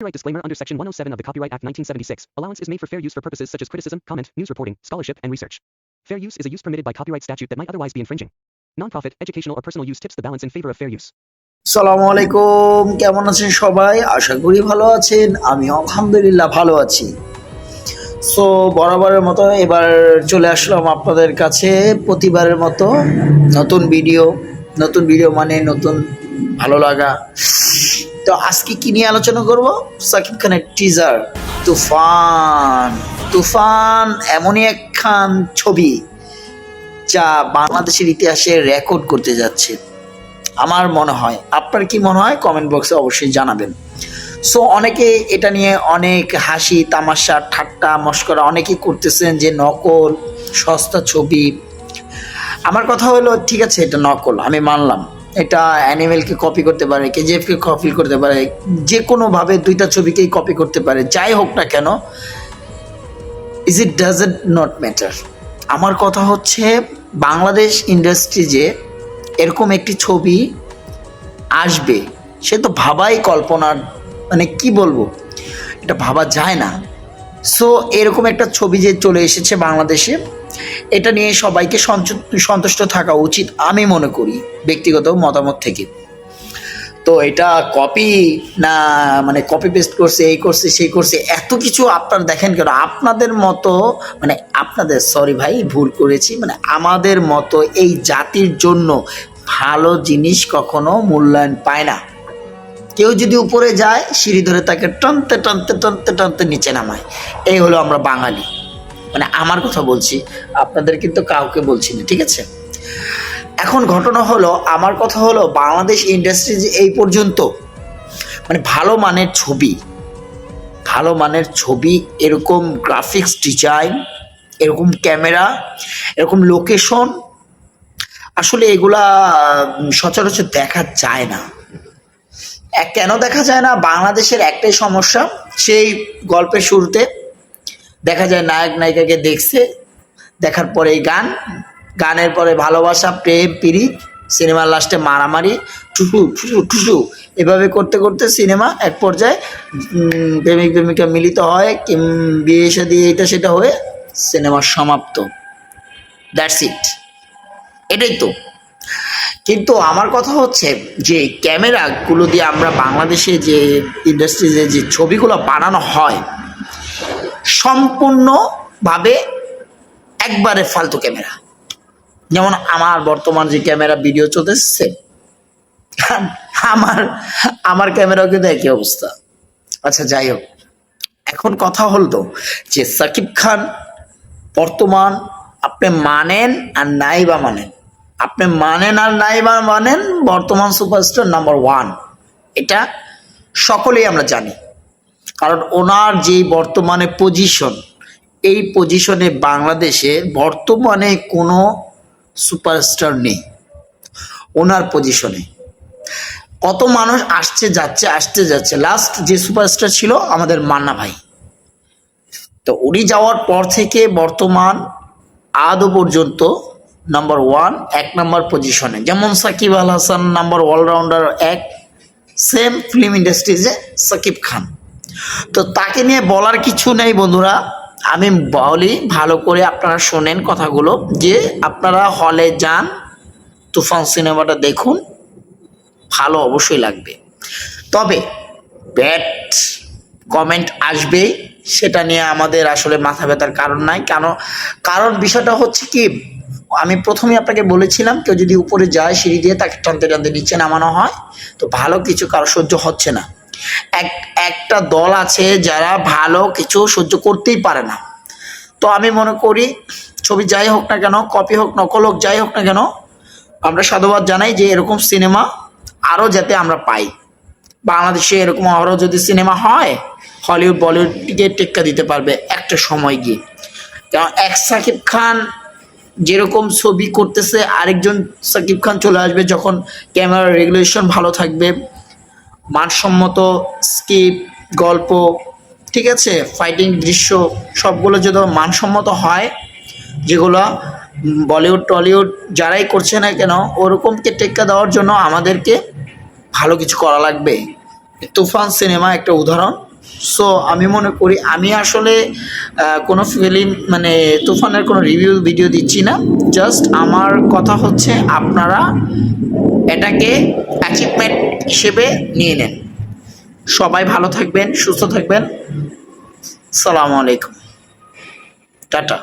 Copyright disclaimer under Section 107 of the Copyright Act 1976. Allowance is made for fair use for purposes such as criticism, comment, news reporting, scholarship, and research. Fair use is a use permitted by copyright statute that might otherwise be infringing. Nonprofit, educational, or personal use tips the balance in favor of fair use. সালামু আলাইকুম কেমন আছেন সবাই আশা করি ভালো আছেন আমি আলহামদুলিল্লাহ ভালো আছি সো বরাবরের মতো এবার চলে আসলাম আপনাদের কাছে প্রতিবারের মতো নতুন ভিডিও নতুন ভিডিও মানে নতুন ভালো লাগা তো আজকে কি নিয়ে আলোচনা করব? সাকিব খানের টিজার তুফান। তুফান এমনই একখান ছবি যা বাংলাদেশের ইতিহাসে রেকর্ড করতে যাচ্ছে। আমার মনে হয়, আপনার কি মনে হয়? কমেন্ট বক্সে অবশ্যই জানাবেন। সো অনেকে এটা নিয়ে অনেক হাসি, তামাশা, ঠাট্টা, মস্করা অনেকেই করতেছেন যে নকল, সস্তা ছবি। আমার কথা হলো, ঠিক আছে, এটা নকল, আমি মানলাম। এটা অ্যানিমেলকে কপি করতে পারে কেজিএফকে কপি করতে পারে যে কোনোভাবে দুইটা ছবিকেই কপি করতে পারে, যাই হোক না কেন is it does it not matter আমার কথা হচ্ছে, বাংলাদেশ ইন্ডাস্ট্রি যে এরকম একটি ছবি আসবে, সে তো ভাবাই কল্পনার মানে কি বলব? এটা ভাবা যায় না। সো এরকম একটা ছবি যে চলে এসেছে বাংলাদেশে, এটা নিয়ে সবাইকে সন্তুষ্ট থাকা উচিত আমি মনে করি, ব্যক্তিগত মতামত থেকে। তো এটা কপি না মানে কপি পেস্ট করছে, এই করছে, সেই করছে, এত কিছু আপনারা দেখেন কেন? আপনাদের মতো মানে আপনাদের সরি ভাই, ভুল করেছি মানে আমাদের মতো এই জাতির জন্য ভালো জিনিস কখনো মূল্যায়ন পায় না। কেউ যদি উপরে যায়, সিঁড়ি ধরে তাকে টানতে টানতে টানতে টানতে নিচে নামায়। এই হলো আমরা বাঙালি। মানে আমার কথা বলছি, আপনাদের কিন্তু কাউকে বলছি না, ঠিক আছে? এখন ঘটনা হলো, আমার কথা হলো বাংলাদেশ ইন্ডাস্ট্রি যে এই পর্যন্ত। মানে ভালো মানের ছবি, ভালো মানের ছবি, এরকম গ্রাফিক্স ডিজাইন, এরকম ক্যামেরা, এরকম লোকেশন, আসলে এগুলা সচরাচর দেখা যায় না। কেন দেখা যায় না বাংলাদেশের একটাই সমস্যা? সেই গল্পের শুরুতে দেখা যায় নায়ক, নায়িকাকে দেখছে, দেখার পরে গান। গানের পরে ভালোবাসা, প্রেম পিরিত সিনেমার লাস্টে মারামারি টুটু ঠুসু ঠুসু এভাবে করতে করতে সিনেমা এক পর্যায়ে প্রেমিক, প্রেমিকা মিলিত হয়, কিম, বিয়ে শাদী এটা সেটা হয়ে সিনেমা সমাপ্ত। দ্যাটস ইট এটাই তো। কিন্তু আমার কথা হচ্ছে যে ক্যামেরাগুলো দিয়ে আমরা বাংলাদেশে যে ইন্ডাস্ট্রিজে যে ছবিগুলো বানানো হয়, সম্পূর্ণভাবে একবারে ফালতু ক্যামেরা। যেমন আমার বর্তমান যে ক্যামেরা ভিডিও চলতেছে, আমার আমার ক্যামেরাও কিন্তু একই অবস্থা। আচ্ছা যাই হোক। এখন কথা হল তো যে সাকিব খান বর্তমান আপনি মানেন আর নাই বা মানেন? আপনি মানেন আর নাই বা মানেন, বর্তমান সুপারস্টার নাম্বার ওয়ান এটা সকলেই আমরা জানি। কারণ ওনার যে বর্তমানে পজিশন এই পজিশনে বাংলাদেশে বর্তমানে কোনো সুপারস্টার নেই। ওনার পজিশনে কত মানুষ আসছে, যাচ্ছে, আসতে যাচ্ছে। লাস্ট যে সুপারস্টার ছিল আমাদের মান্না ভাই। তো উনি যাওয়ার পর থেকে বর্তমান আদৌ পর্যন্ত নাম্বার ওয়ান এক নাম্বার পজিশনে যেমন সাকিব আল হাসান নাম্বার অলরাউন্ডার এক সেম ফিল্ম ইন্ডাস্ট্রিজে সাকিব খান। তো তাকে নিয়ে বলার কিছু নেই বন্ধুরা। আমি বলি, ভালো করে আপনারা শোনেন কথাগুলো, যে আপনারা হলে যান, তুফান সিনেমাটা দেখুন, ভালো অবশ্যই লাগবে। তবে ব্যাট কমেন্ট আসবে সেটা নিয়ে আমাদের আসলে মাথা ব্যথার কারণ নাই। কেন কারণ বিষয়টা হচ্ছে কি আমি প্রথমে আপনাকে বলেছিলাম, কেউ যদি উপরে যায় সিঁড়ি দিয়ে তাকে টানতে টানতে নিচে নামানো হয়, তো ভালো কিছু কারও সহ্য হচ্ছে না। এক, একটা দল আছে যারা ভালো কিছু সহ্য করতেই পারে না। তো আমি মনে করি, ছবি যাই হোক না কেন, কপি হোক, নকল হোক, যাই হোক না কেন, আমরা সাধুবাদ জানাই যে এরকম সিনেমা আরও যাতে আমরা পাই। বাংলাদেশে এরকম আরও যদি সিনেমা হয়, হলিউড বলিউডকে টেক্কা দিতে পারবে একটা সময় গিয়ে। কারণ এক সাকিব খান যেরকম ছবি করতেছে, আরেকজন সাকিব খান চলে আসবে যখন ক্যামেরা রেগুলেশন ভালো থাকবে। মানসম্মত স্কিপ গল্প, ঠিক আছে? ফাইটিং দৃশ্য, সবগুলো যদি মানসম্মত হয়, যেগুলো বলিউড, টলিউড যারাই করছে না কেন, ওরকমকে টেক্কা দেওয়ার জন্য আমাদেরকে ভালো কিছু করা লাগবে। তুফান সিনেমা একটা উদাহরণ। সো আমি মনে করি, আমি আসলে কোনো ফিলিম মানে তুফানের কোনো রিভিউ ভিডিও দিচ্ছি না। জাস্ট আমার কথা হচ্ছে, আপনারা এটাকে অ্যাচিভমেন্ট হিসেবে নিয়ে নেন। সবাই ভালো থাকবেন, সুস্থ থাকবেন। সালামু আলাইকুম। টাটা।